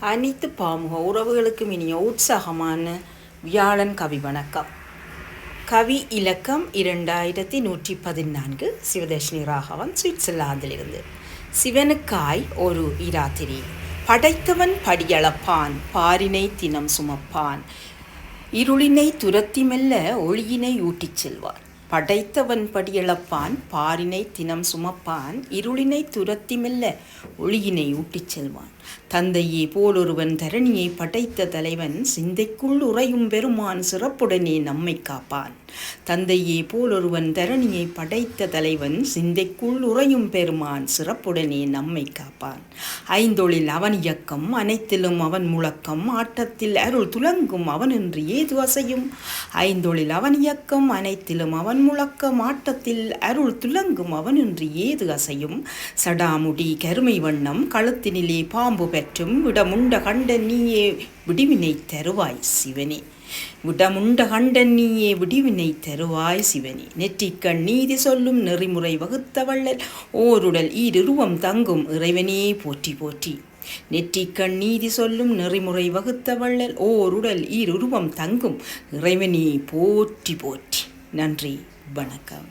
அனைத்து பாமுக உறவுகளுக்கும் இனிய உற்சாகமான வியாழன் கவி வணக்கம். கவி இலக்கம் இரண்டாயிரத்தி நூற்றி பதினான்கு சிவதர்ஷினி ராகவன் சுவிட்சர்லாந்திலிருந்து. சிவனுக்காய் ஒரு இராத்திரி. படைத்தவன் படியளப்பான் பாரினை தினம் சுமப்பான். இருளினை துரத்தி மெல்ல ஒளியினை ஊட்டிச் செல்வார் படைத்தவன் படியளப்பான் பாரினை தினம் சுமப்பான் இருளினை துரத்தி மெல்ல ஒளியினை ஊட்டிச் செல்வான். தந்தையே போலொருவன் தரணியை படைத்த தலைவன் சிந்தைக்குள் உறையும் பெருமான் சிறப்புடனே நம்மை காப்பான். தந்தையே போலொருவன் தரணியை படைத்த தலைவன் சிந்தைக்குள் உறையும் பெருமான் சிறப்புடனே நம்மை காப்பான். ஐந்தொழில் அவன் இயக்கம் அனைத்திலும் அவன் முழக்கம் ஆட்டத்தில் அருள் துலங்கும் அவனின்றி ஏது அசையும்? ஐந்தொழில் அவன் இயக்கம் அனைத்திலும் அவன் அவன் முழக்க மாட்டத்தில் அருள் துலங்கும் அவனின்றி ஏது அசையும்? சடாமுடி கருமை வண்ணம் கழுத்தினிலே பாம்பு பெற்றும் விடமுண்ட கண்ட நீயே விடிவினை தருவாய் சிவனே. விடமுண்ட கண்டன் நீயே விடிவினை தருவாய் சிவனே. நெற்றிக்கண் நீதி சொல்லும் நெறிமுறை வகுத்தவள்ளல் ஓருடல் ஈருருவம் தங்கும் இறைவனே போற்றி போற்றி. நெற்றிக்கண் நீதி சொல்லும் நெறிமுறை வகுத்தவள்ளல் ஓருடல் ஈருருவம் தங்கும் இறைவனே போற்றி போற்றி. நன்றி வணக்கம்.